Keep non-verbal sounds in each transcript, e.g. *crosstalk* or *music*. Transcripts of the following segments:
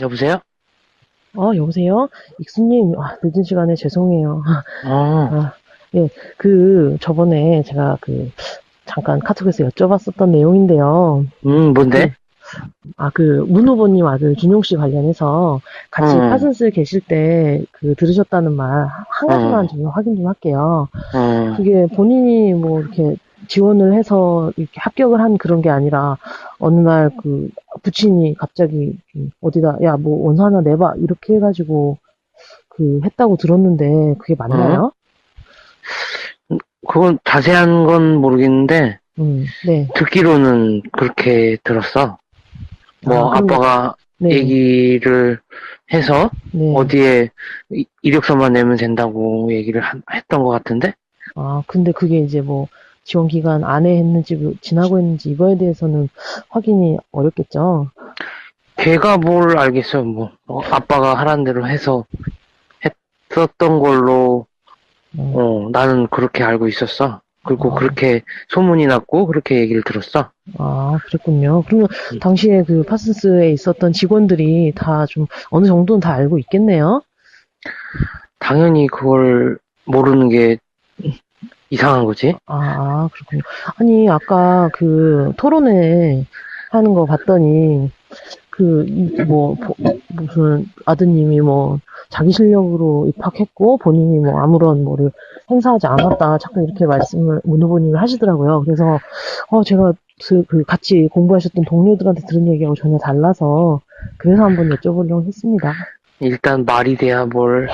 여보세요? 어, 여보세요? 익수님, 아, 늦은 시간에 죄송해요. 어, 아, 예, 그, 저번에 제가 그, 잠깐 카톡에서 여쭤봤었던 내용인데요. 음, 뭔데? 아, 그, 문 후보님 아들 준용 씨 관련해서 같이 음. 파슨스 계실 때 그 들으셨다는 말 한 가지만 음. 좀 확인 좀 할게요. 음, 그게 본인이 뭐 이렇게 지원을 해서 이렇게 합격을 한 그런 게 아니라 어느 날 그 부친이 갑자기 좀 어디다 야 뭐 원서 하나 내봐 이렇게 해가지고 그 했다고 들었는데 그게 맞나요? 그건 자세한 건 모르겠는데, 음, 네, 듣기로는 그렇게 들었어. 뭐, 아, 빠가 네, 얘기를 해서, 네. 어디에 이- 이력서만 내면 된다고 얘기를 한- 했던 것 같은데? 아 근데 그게 이제 뭐 지원 기간 안에 했는지 뭐 지나고 했는지 이거에 대해서는 확인이 어렵겠죠. 걔가 뭘 알겠어, 뭐. 어, 아빠가 하라는 대로 해서 했었던 걸로, 어, 어, 나는 그렇게 알고 있었어. 그리고 아. 그렇게 소문이 났고, 그렇게 얘기를 들었어. 아 그랬군요. 그러면 음. 당시에 그 파슨스에 있었던 직원들이 다 좀 어느 정도는 다 알고 있겠네요. 당연히 그걸 모르는 게 이상한 거지. 아, 아, 그렇군요. 아니, 아까 그 토론회 하는 거 봤더니, 그, 이- 뭐, 보- 무슨 아드님이 뭐, 자기 실력으로 입학했고, 본인이 뭐, 아무런 뭐를 행사하지 않았다. 자꾸 이렇게 말씀을 문 후보님이 하시더라고요. 그래서, 어, 제가 그, 그 같이 공부하셨던 동료들한테 들은 얘기하고 전혀 달라서, 그래서 한번 여쭤보려고 했습니다. 일단 말이 돼야 뭘,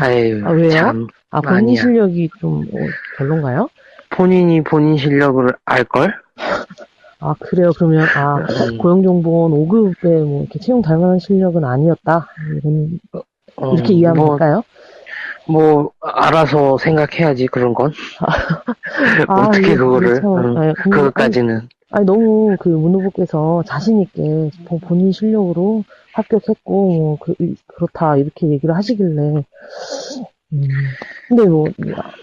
아유, 아, 왜요? 참. 아, 본인 아니야. 실력이 좀, 어, 별론가요? 본인이 본인 실력을 알걸? 아, 그래요. 그러면, 아, 음, 고용정보원 5급에 뭐 이렇게 채용 될 만한 실력은 아니었다. 이런, 어, 이렇게 이해하면 뭐, 될까요? 뭐, 알아서 생각해야지, 그런 건. *laughs* 어떻게 이게 그거를, 참, 음, 아니, 근데 그것까지는. 아니, 아니, 너무 그 문 후보께서 자신있게 보- 본인 실력으로 합격했고, 뭐, 그, 이- 그렇다, 이렇게 얘기를 하시길래. 음, 근데 뭐,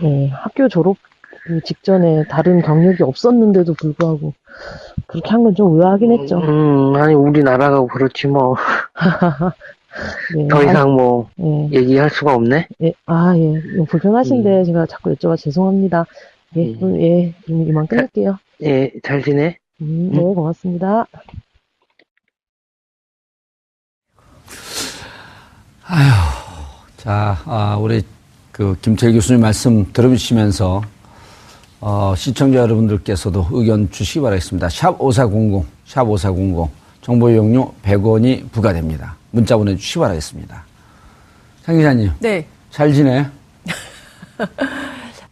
네, 학교 졸업 그 직전에 다른 경력이 없었는데도 불구하고, 그렇게 한 건 좀 의아하긴 했죠. 음, 아니, 우리나라가 그렇지, 뭐. *laughs* 네, 더 아, 이상 뭐, 네. 얘기할 수가 없네. 예, 아, 예. 이거 불편하신데 제가 자꾸 여쭤봐 죄송합니다. 예, 음. 그럼, 예, 그럼 이만 끊을게요. 예, 잘 지내? 음, 네, 고맙습니다. 자, 아, 우리 그 김철 교수님 말씀 들어주시면서 어, 시청자 여러분들께서도 의견 주시기 바라겠습니다. 샵 5400, 샵 5400 정보 이용료 100원이 부과됩니다. 문자 보내주시기 바라겠습니다. 장 기자님, 네. 잘 지내? *laughs*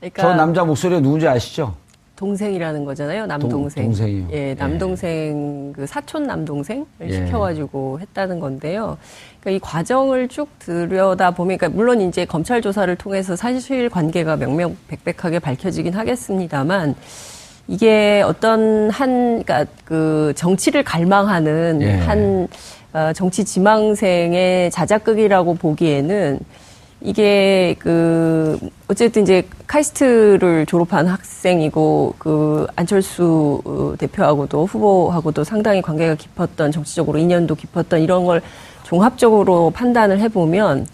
그러니까 저 남자 목소리가 누군지 아시죠? 동생이라는 거잖아요. 남동생. 동- 동생이요. 예, 남동생 그 사촌 남동생을 예. 시켜가지고 했다는 건데요. 그러니까 이 과정을 쭉 들여다 보면, 그러니까 물론 이제 검찰 조사를 통해서 사실 관계가 명명백백하게 밝혀지긴 하겠습니다만. 이게 어떤 한, 그러니까 그 정치를 갈망하는 예. 한 어, 정치 지망생의 자작극이라고 보기에는 이게 그 어쨌든 이제 카이스트를 졸업한 학생이고 그 안철수 어, 대표하고도 후보하고도 상당히 관계가 깊었던 정치적으로 인연도 깊었던 이런 걸 종합적으로 판단을 해보면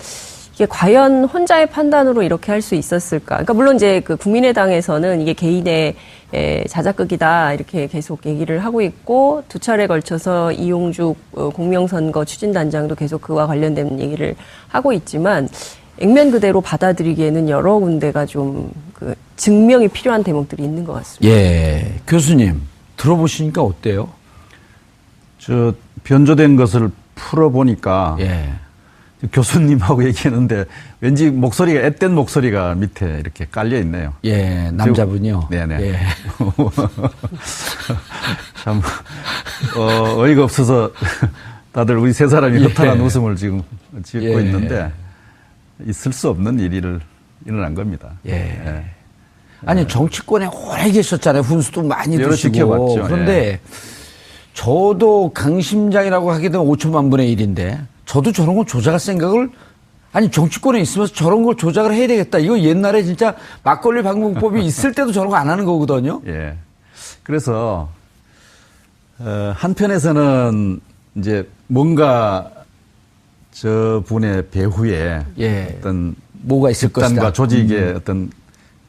이게 과연 혼자의 판단으로 이렇게 할 수 있었을까? 그러니까 물론 이제 그 국민의당에서는 이게 개인의 에, 자작극이다 이렇게 계속 얘기를 하고 있고 두 차례 걸쳐서 이용죽 어, 공명선거 추진단장도 계속 그와 관련된 얘기를 하고 있지만 액면 그대로 받아들이기에는 여러 군데가 좀 그 증명이 필요한 대목들이 있는 것 같습니다. 예. 교수님, 들어보시니까 어때요? 저 변조된 것을 풀어보니까 예. 교수님하고 *laughs* 얘기했는데 왠지 목소리가 앳된 목소리가 밑에 이렇게 깔려 있네요. 예, 남자분요. 네네. 예. *laughs* 참 어, 어이가 없어서 *laughs* 다들 우리 세 사람이 예. 허탈한 웃음을 지금 짓고 예. 있는데 있을 수 없는 일을 일어난 겁니다. 예. 아니 정치권에 오래 계셨잖아요. 훈수도 많이 두시고. 지켜봤죠. 그런데 예. 저도 강심장이라고 하게 되면 5천만 분의 1인데 저도 저런 걸 조작할 생각을 아니 정치권에 있으면서 저런 걸 조작을 해야 되겠다. 이거 옛날에 진짜 막걸리 방공법이 *laughs* 있을 때도 저런 거 안 하는 거거든요. 예. 그래서 어, 한편에서는 이제 뭔가 저 분의 배후에 예. 어떤 뭐가 있을 것이다. 음. 조직의 어떤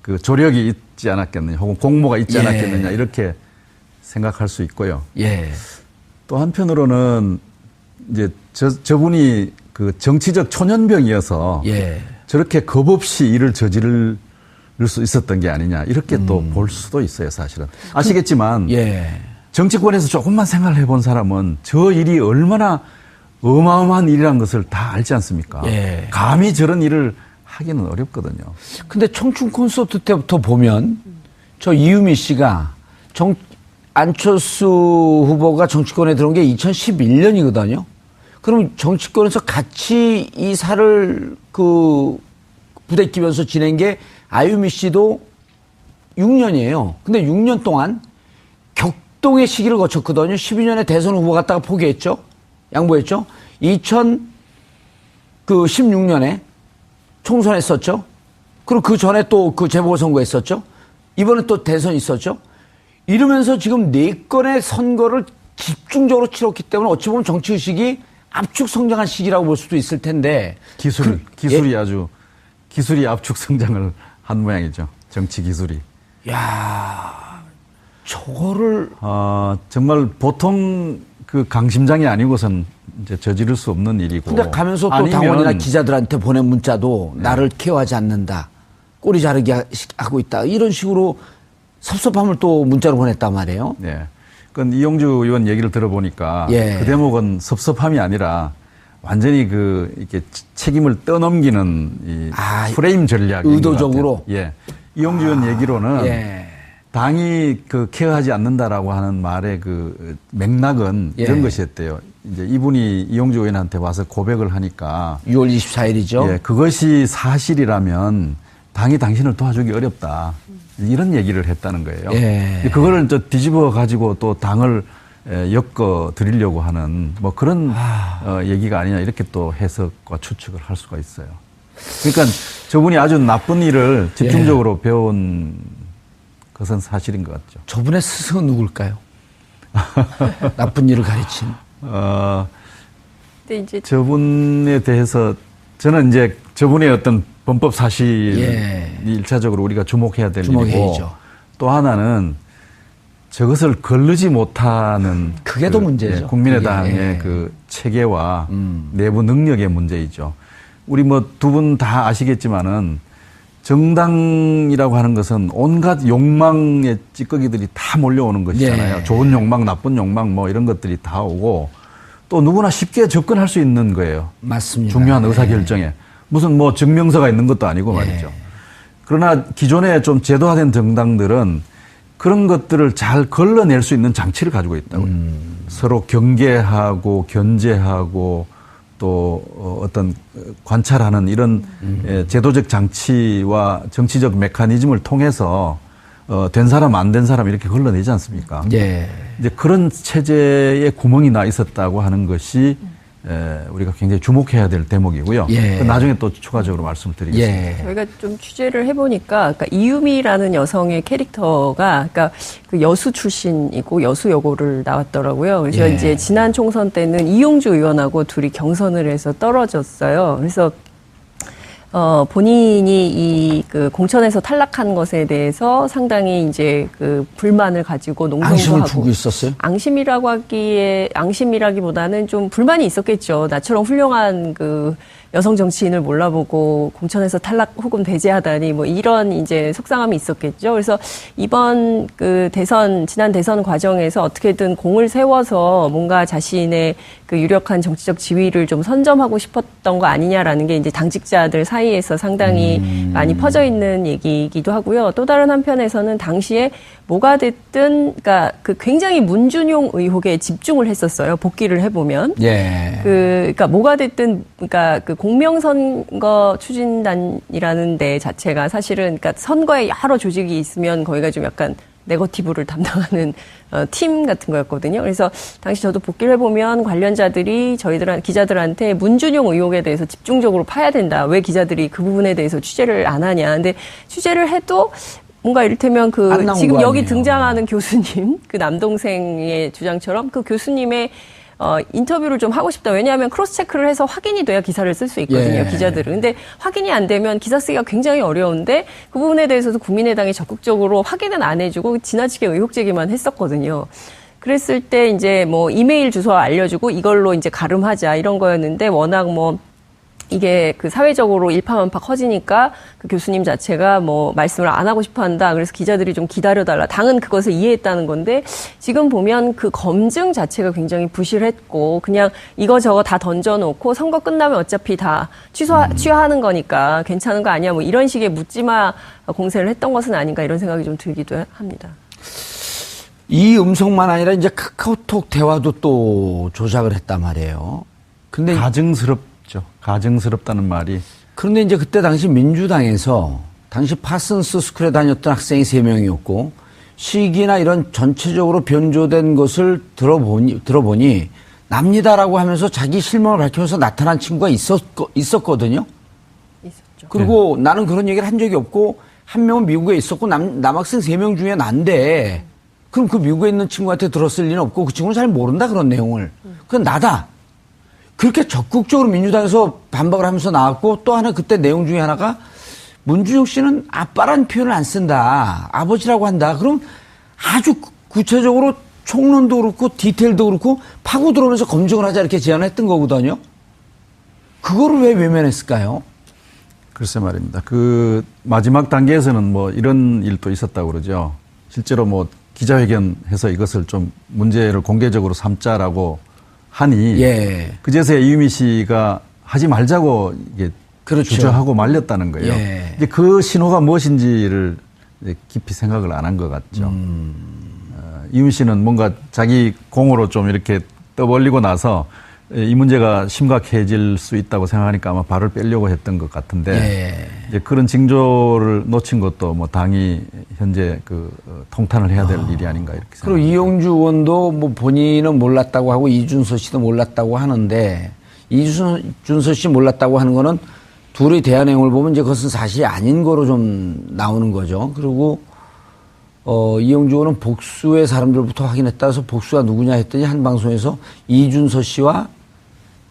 그 조력이 있지 않았겠느냐, 혹은 공모가 있지 예. 않았겠느냐 이렇게 생각할 수 있고요. 예. 또 한편으로는 이제 저 저분이 그 정치적 초년병이어서 예. 저렇게 겁 없이 일을 저지를 수 있었던 게 아니냐 이렇게 또볼 수도 있어요 사실은 아시겠지만 음. 예. 정치권에서 조금만 생각을 해본 사람은 저 일이 얼마나 어마어마한 일이라는 것을 다 알지 않습니까? 예. 감히 저런 일을 하기는 어렵거든요. 근데 청춘 콘서트 때부터 보면 저 이유미 씨가 정 안철수 후보가 정치권에 들어온 게 2011년이거든요. 그럼 정치권에서 같이 이 살을 그 부대끼면서 지낸 게 아유미 씨도 6년이에요. 근데 6년 동안 격동의 시기를 거쳤거든요. 12년에 대선 후보 갔다가 포기했죠. 양보했죠. 2000그 16년에 총선 했었죠. 그리고 그 전에 또 그 재보궐선거 했었죠. 이번에 또 대선 있었죠. 이러면서 지금 네 건의 선거를 집중적으로 치렀기 때문에 어찌 보면 정치 의식이 압축 성장한 시기라고 볼 수도 있을 텐데. 기술 그- 기술이 아주 기술이 압축 성장을 한 모양이죠. 정치 기술이. 야 저거를 어, 정말 보통 그 강심장이 아니고선 이제 저지를 수 없는 일이고. 근데 가면서 또 아니면 당원이나 기자들한테 보낸 문자도 나를 케어하지 않는다. 꼬리 자르기 하- 하고 있다. 이런 식으로 섭섭함을 또 문자로 보냈단 말이에요. 네. 그건 이용주 의원 얘기를 들어보니까 예. 그 대목은 섭섭함이 아니라 완전히 그 이렇게 책임을 떠넘기는 이 아, 프레임 전략 의도적으로? 예. 이용주 의원 얘기로는 예. 당이 그 케어하지 않는다라고 하는 말의 그 맥락은 예. 이런 것이었대요. 이제 이분이 이용주 의원한테 와서 고백을 하니까 6월 24일이죠. 예, 그것이 사실이라면 당이 당신을 도와주기 어렵다. 이런 얘기를 했다는 거예요. 예. 그거를 저 뒤집어 가지고 또 당을 에, 엮어 드리려고 하는 뭐 그런 아. 어, 얘기가 아니냐 이렇게 또 해석과 추측을 할 수가 있어요. 그러니까 저분이 아주 나쁜 일을 집중적으로 예. 배운 것은 사실인 것 같죠. 저분의 스승은 누굴까요? *laughs* 나쁜 일을 가르친. 어, 근데 이제 저분에 대해서 저는 이제 저분의 어떤 범법 사실이 예. 일차적으로 우리가 주목해야 될 일이고 주목해야죠. 또 하나는 저것을 걸르지 못하는 그게 더 문제죠. 예, 국민의당의 그게, 예. 그 체계와 음. 내부 능력의 문제이죠. 우리 뭐 두 분 다 아시겠지만은 정당이라고 하는 것은 온갖 욕망의 찌꺼기들이 다 몰려오는 것이잖아요. 예. 좋은 욕망, 나쁜 욕망 뭐 이런 것들이 다 오고 또 누구나 쉽게 접근할 수 있는 거예요. 맞습니다. 중요한 예. 의사결정에. 무슨 뭐 증명서가 있는 것도 아니고 말이죠. 그러나 기존에 좀 제도화된 정당들은 그런 것들을 잘 걸러낼 수 있는 장치를 가지고 있다고요. 서로 경계하고 견제하고 또 어, 어떤 관찰하는 이런 예, 제도적 장치와 정치적 메커니즘을 통해서 어, 된 사람 안 된 사람 이렇게 걸러내지 않습니까? 예. 이제 그런 체제에 구멍이 나 있었다고 하는 것이 에, 우리가 굉장히 주목해야 될 대목이고요. 예. 그 나중에 또 추가적으로 말씀을 드리겠습니다. 예. 저희가 좀 취재를 해보니까, 그러니까 이유미라는 여성의 캐릭터가, 그러니까 그 여수 출신이고 여수 여고를 나왔더라고요. 그래서 예. 이제 지난 총선 때는 이용주 의원하고 둘이 경선을 해서 떨어졌어요. 그래서 어, 본인이 이 그 공천에서 탈락한 것에 대해서 상당히 이제 그 불만을 가지고 농성도 앙심을 하고 있었어요? 앙심이라고 하기에 앙심이라기보다는 좀 불만이 있었겠죠. 나처럼 훌륭한 그 여성 정치인을 몰라보고 공천에서 탈락 혹은 배제하다니 뭐 이런 이제 속상함이 있었겠죠. 그래서 이번 그 대선 지난 대선 과정에서 어떻게든 공을 세워서 뭔가 자신의 그 유력한 정치적 지위를 좀 선점하고 싶었던 거 아니냐라는 게 이제 당직자들 사이에서 상당히 많이 퍼져 있는 얘기이기도 하고요. 또 다른 한편에서는 당시에 뭐가 됐든 그러니까 그 굉장히 문준용 의혹에 집중을 했었어요. 복귀를 해보면. 예. 그, 그니까 뭐가 됐든, 그니까 그 공명선거 추진단이라는 데 자체가 사실은, 그니까 선거에 여러 조직이 있으면 거기가 좀 약간 네거티브를 담당하는 어, 팀 같은 거였거든요. 그래서 당시 저도 복귀를 해보면 관련자들이 저희들 기자들한테 문준용 의혹에 대해서 집중적으로 파야 된다. 왜 기자들이 그 부분에 대해서 취재를 안 하냐. 근데 취재를 해도 뭔가 이를테면 그 지금 거 여기. 등장하는 교수님, *laughs* 그 남동생의 주장처럼 그 교수님의 어, 인터뷰를 좀 하고 싶다. 왜냐하면 크로스 체크를 해서 확인이 돼야 기사를 쓸 수 있거든요. 예. 기자들은. 근데 확인이 안 되면 기사 쓰기가 굉장히 어려운데 그 부분에 대해서도 국민의당이 적극적으로 확인은 안 해주고 지나치게 의혹 제기만 했었거든요. 그랬을 때 이제 뭐 이메일 주소 알려주고 이걸로 이제 가름하자 이런 거였는데 워낙 뭐 이게 그 사회적으로 일파만파 커지니까 그 교수님 자체가 뭐 말씀을 안 하고 싶어 한다. 그래서 기자들이 좀 기다려달라. 당은 그것을 이해했다는 건데 지금 보면 그 검증 자체가 굉장히 부실했고 그냥 이거저거 다 던져놓고 선거 끝나면 어차피 다 취소, 취하하는 거니까 괜찮은 거 아니야. 뭐 이런 식의 묻지마 공세를 했던 것은 아닌가 이런 생각이 좀 들기도 합니다. 이 음성만 아니라 이제 카카오톡 대화도 또 조작을 했단 말이에요. 근데 가증스럽 죠. 가증스럽다는 말이 그런데 이제 그때 당시 민주당에서 당시 파슨스 스쿨에 다녔던 학생이 세명이었고 시기나 이런 전체적으로 변조된 것을 들어보니, 들어보니 납니다라고 하면서 자기 실명을 밝히면서 나타난 친구가 있었, 있었거든요. 있었죠. 그리고 나는 그런 얘기를 한 적이 없고 한 명은 미국에 있었고 남, 남학생 세 명 중에 난데 그럼 그 미국에 있는 친구한테 들었을 리는 없고 그 친구는 잘 모른다 그런 내용을. 그건 나다. 그렇게 적극적으로 민주당에서 반박을 하면서 나왔고 또 하나 그때 내용 중에 하나가 문준용 씨는 아빠란 표현을 안 쓴다. 아버지라고 한다. 그럼 아주 구- 구체적으로 총론도 그렇고 디테일도 그렇고 파고 들어오면서 검증을 하자 이렇게 제안을 했던 거거든요. 그거를 왜 외면했을까요? 글쎄 말입니다. 그 마지막 단계에서는 뭐 이런 일도 있었다고 그러죠. 실제로 뭐 기자회견해서 이것을 좀 문제를 공개적으로 삼자라고 하니 예. 그제서야 이유미 씨가 하지 말자고 이게 그렇죠. 주저하고 말렸다는 거예요. 예. 이제 그 신호가 무엇인지를 깊이 생각을 안 한 것 같죠. 음. 어, 이유미 씨는 뭔가 자기 공으로 좀 이렇게 떠벌리고 나서 이 문제가 심각해질 수 있다고 생각하니까 아마 발을 빼려고 했던 것 같은데 예. 이제 그런 징조를 놓친 것도 뭐 당이 현재 그 어, 통탄을 해야 될 일이 아닌가 이렇게 그리고 생각합니다. 이용주 의원도 뭐 본인은 몰랐다고 하고 이준서 씨도 몰랐다고 하는데 이준서 씨 몰랐다고 하는 거는 둘의 대화 내용을 보면 이제 그것은 사실이 아닌 거로 좀 나오는 거죠. 그리고 어, 이용주 의원은 복수의 사람들부터 확인했다 해서 복수가 누구냐 했더니 한 방송에서 이준서 씨와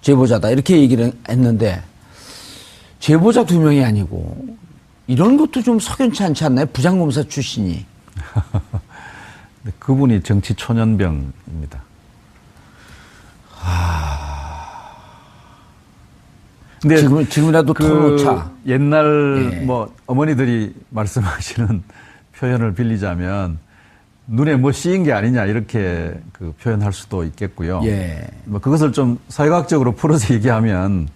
제보자다 이렇게 얘기를 했는데 제보자 두 명이 아니고 이런 것도 좀 석연치 않지 않나요? 부장검사 출신이. *laughs* 그분이 정치 초년병입니다. 근데 지금, 지금이라도 그 털어놓자. 옛날 예. 뭐 어머니들이 *laughs* 말씀하시는 표현을 빌리자면 눈에 뭐 씌인 게 아니냐 이렇게 그 표현할 수도 있겠고요. 예. 뭐 그것을 좀 사회학적으로 풀어서 *laughs* 얘기하면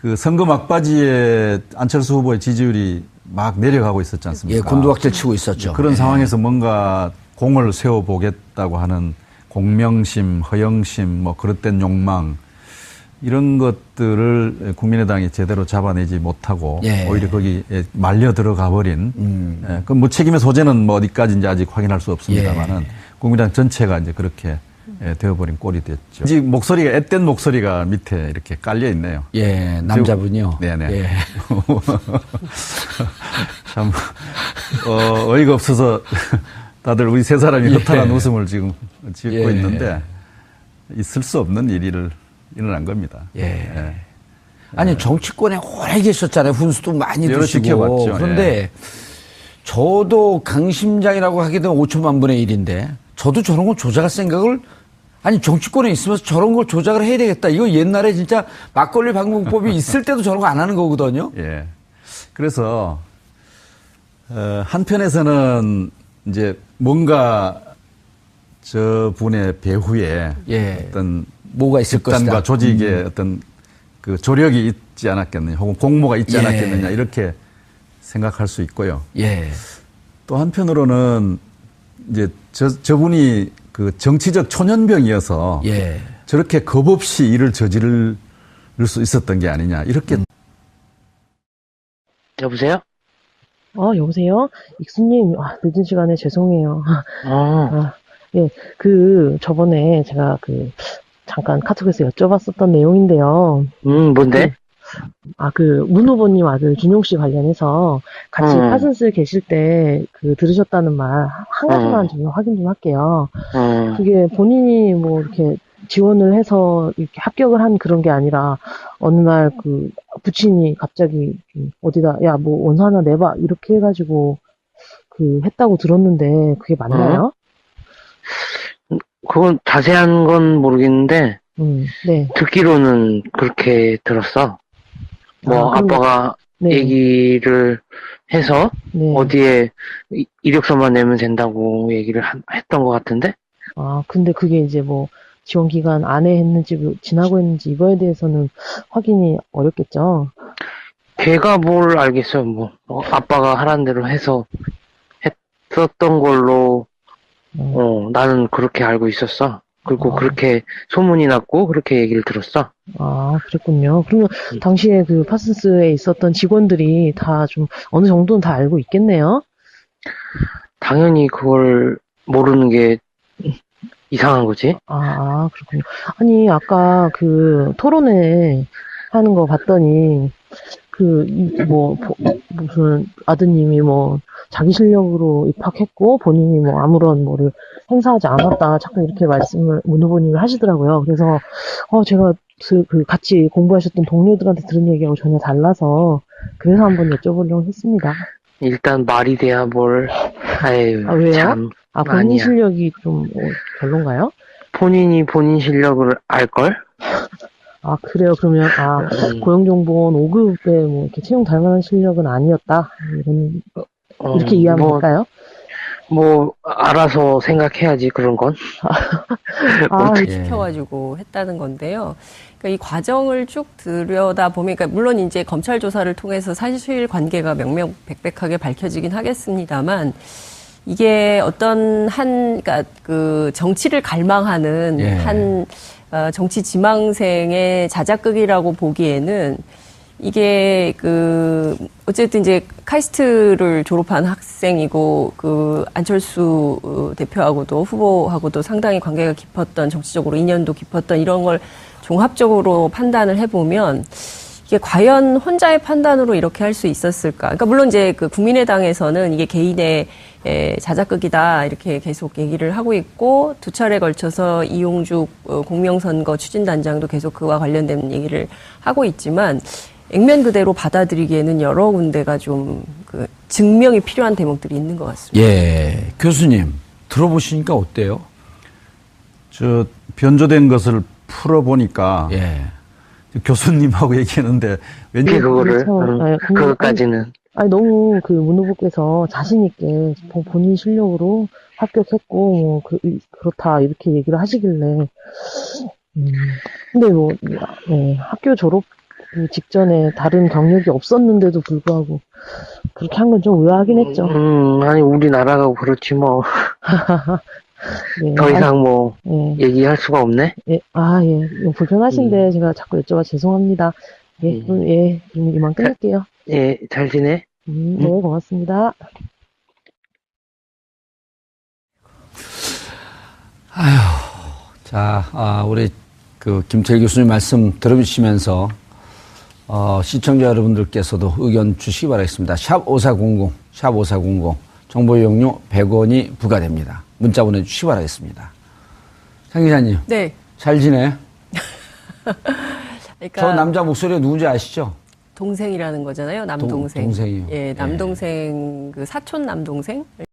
그 선거 막바지에 안철수 후보의 지지율이 막 내려가고 있었지 않습니까? 예, 곤두박질 치고 있었죠. 그런 예. 상황에서 뭔가 공을 세워보겠다고 하는 공명심, 허영심, 뭐 그릇된 욕망 이런 것들을 국민의당이 제대로 잡아내지 못하고 예. 오히려 거기에 말려 들어가 버린 음. 예, 그 무책임의 소재는 뭐 어디까지인지 아직 확인할 수 없습니다만은 예. 국민의당 전체가 이제 그렇게 예, 되어버린 꼴이 됐죠. 이 목소리가 앳된 목소리가 밑에 이렇게 깔려 있네요. 예, 남자분요. 네네. 예. *laughs* 참 어, 어이가 없어서 다들 우리 세 사람이 허탈한 예. 웃음을 지금 짓고 예. 있는데 있을 수 없는 일을 일어난 겁니다. 예. 아니 정치권에 오래 계셨잖아요. 훈수도 많이 두시고. 지켜봤죠. 그런데 예. 저도 강심장이라고 하게 되면 5천만 분의 1인데 저도 저런 걸 조작할 생각을 아니 정치권에 있으면서 저런 걸 조작을 해야 되겠다. 이거 옛날에 진짜 막걸리 방법법이 *laughs* 있을 때도 저런 거 안 하는 거거든요. 예. 그래서 어, 한편에서는 이제 뭔가 저 분의 배후에 예. 어떤 뭐가 있을 것이다. 음. 조직의 어떤 그 조력이 있지 않았겠느냐, 혹은 공모가 있지 예. 않았겠느냐 이렇게 생각할 수 있고요. 예. 또 한편으로는 이제 저 저분이 그 정치적 초년병이어서 예. 저렇게 겁 없이 일을 저지를 수 있었던 게 아니냐 이렇게 음. 여보세요? 어, 여보세요? 익수님, 아, 늦은 시간에 죄송해요. 어, *laughs* 아, 예, 그, 저번에 제가 그, 잠깐 카톡에서 여쭤봤었던 내용인데요. 음, 뭔데? 아, 그, 문 후보님 아들 준용 씨 관련해서 같이 음. 파슨스 계실 때 그 들으셨다는 말 한 가지만 음. 좀 확인 좀 할게요. 어, 그게 본인이 뭐 이렇게 지원을 해서 이렇게 합격을 한 그런 게 아니라 어느 날 그 부친이 갑자기 어디다 야 뭐 원서 하나 내봐 이렇게 해가지고 그 했다고 들었는데 그게 맞나요? 그건 자세한 건 모르겠는데, 음, 네, 듣기로는 그렇게 들었어. 뭐, 아, 빠가 네, 얘기를 해서, 네. 어디에 이- 이력서만 내면 된다고 얘기를 한- 했던 것 같은데? 아 근데 그게 이제 뭐 지원 기간 안에 했는지 뭐 지나고 했는지 이거에 대해서는 확인이 어렵겠죠. 걔가 뭘 알겠어, 뭐. 어, 아빠가 하란 대로 해서 했었던 걸로, 음. 어, 나는 그렇게 알고 있었어. 그리고 아. 그렇게 소문이 났고, 그렇게 얘기를 들었어. 아, 그랬군요. 그러면 음. 당시에 그 파슨스에 있었던 직원들이 다 좀 어느 정도는 다 알고 있겠네요. 당연히 그걸 모르는 게 이상한 거지. 아, 아, 그렇군요. 아니, 아까 그 토론회 하는 거 봤더니 그, 이- 뭐, 보- 무슨 아드님이 뭐 자기 실력으로 입학했고 본인이 뭐 아무런 뭐를 행사하지 않았다. 자꾸 이렇게 말씀을 문 후보님이 하시더라고요. 그래서, 어, 제가 그, 그 같이 공부하셨던 동료들한테 들은 얘기하고 전혀 달라서 그래서 한번 여쭤보려고 했습니다. 일단 말이 돼야 뭘, 아유, 아, 왜요? 참. 아, 본인 아니야. 실력이 좀 어, 별론가요? 본인이 본인 실력을 알걸? 아, 그래요. 그러면, 아, 음. 고용정보원 5급에 뭐 이렇게 채용 될 만한 실력은 아니었다. 이런, 어, 이렇게 이해하면 뭐, 될까요? 뭐, 알아서 생각해야지, 그런 건. *laughs* 아, 예. 시켜가지고 했다는 건데요. 그러니까 이 과정을 쭉 들여다 보면, 그러니까 물론 이제 검찰 조사를 통해서 사실 관계가 명명백백하게 밝혀지긴 하겠습니다만, 이게 어떤 한, 그러니까 그 정치를 갈망하는 예. 한 어, 정치 지망생의 자작극이라고 보기에는 이게 그 어쨌든 이제 카이스트를 졸업한 학생이고 그 안철수 어, 대표하고도 후보하고도 상당히 관계가 깊었던 정치적으로 인연도 깊었던 이런 걸 종합적으로 판단을 해보면 이게 과연 혼자의 판단으로 이렇게 할 수 있었을까? 그러니까 물론 이제 그 국민의당에서는 이게 개인의 에, 자작극이다 이렇게 계속 얘기를 하고 있고 두 차례 걸쳐서 이용죽 어, 공명선거 추진단장도 계속 그와 관련된 얘기를 하고 있지만 액면 그대로 받아들이기에는 여러 군데가 좀 그 증명이 필요한 대목들이 있는 것 같습니다. 예. 교수님, 들어보시니까 어때요? 저 변조된 것을 풀어보니까 예. 교수님하고 얘기했는데 왠지 그 그거를, 그렇죠. 응, 아니, 근데- 그것까지는. 아니, 너무 그 문 후보께서 자신 있게 본- 본인 실력으로 합격했고, 뭐, 그, 이- 그렇다, 이렇게 얘기를 하시길래, 음, 근데 뭐, 네, 학교 졸업 그 직전에 다른 경력이 없었는데도 불구하고, 그렇게 한 건 좀 의아하긴 했죠. 음, 아니, 우리나라가 그렇지, 뭐. *laughs* 네. 더 이상 뭐, 아, 예. 얘기할 수가 없네? 예, 아, 예. 불편하신데 제가 자꾸 여쭤봐 죄송합니다. 예, 음. 그럼, 예, 그럼 이만 끊을게요. 예, 잘 지내? 음, 네, 고맙습니다. 자, 아, 우리 그 김철 교수님 말씀 들어주시면서 어, 시청자 여러분들께서도 의견 주시기 바라겠습니다. 샵 5400, 샵 5400, 정보 이용료 100원이 부과됩니다. 문자 보내주시기 바라겠습니다. 장 기자님, 네. 잘 지내? *laughs* 그러니까 저 남자 목소리가 누군지 아시죠? 동생이라는 거잖아요. 남동생. 동- 동생이요. 예, 남동생 그 사촌 남동생